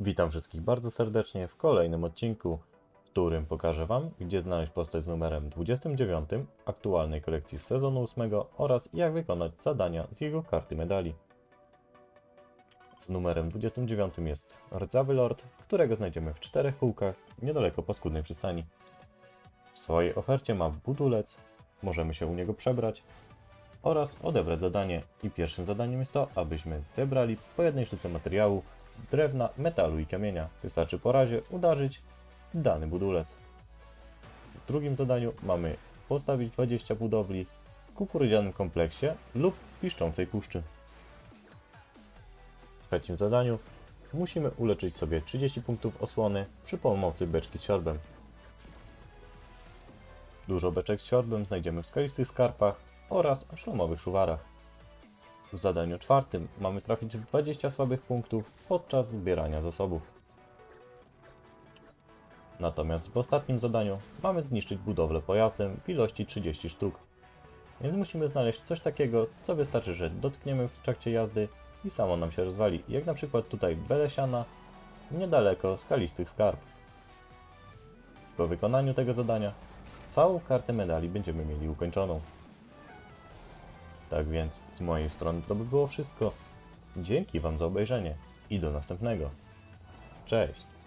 Witam wszystkich bardzo serdecznie w kolejnym odcinku, w którym pokażę Wam, gdzie znaleźć postać z numerem 29 aktualnej kolekcji z sezonu 8 oraz jak wykonać zadania z jego karty medali. Z numerem 29 jest Rdzawy Lord, którego znajdziemy w czterech kółkach niedaleko paskudnej przystani. W swojej ofercie ma budulec, możemy się u niego przebrać oraz odebrać zadanie. I pierwszym zadaniem jest to, abyśmy zebrali po jednej sztuce materiału drewna, metalu i kamienia. Wystarczy po razie udarzyć dany budulec. W drugim zadaniu mamy postawić 20 budowli w kukurydzianym kompleksie lub piszczącej puszczy. W trzecim zadaniu musimy uleczyć sobie 30 punktów osłony przy pomocy beczki z siorbem. Dużo beczek z siorbem znajdziemy w skalistych skarpach oraz szlomowych szuwarach. W zadaniu czwartym mamy trafić w 20 słabych punktów podczas zbierania zasobów. Natomiast w ostatnim zadaniu mamy zniszczyć budowlę pojazdem w ilości 30 sztuk. Więc musimy znaleźć coś takiego, co wystarczy, że dotkniemy w trakcie jazdy i samo nam się rozwali, jak na przykład tutaj Belesiana, niedaleko skalistych skarb. Po wykonaniu tego zadania całą kartę medali będziemy mieli ukończoną. Tak więc z mojej strony to by było wszystko. Dzięki Wam za obejrzenie i do następnego. Cześć!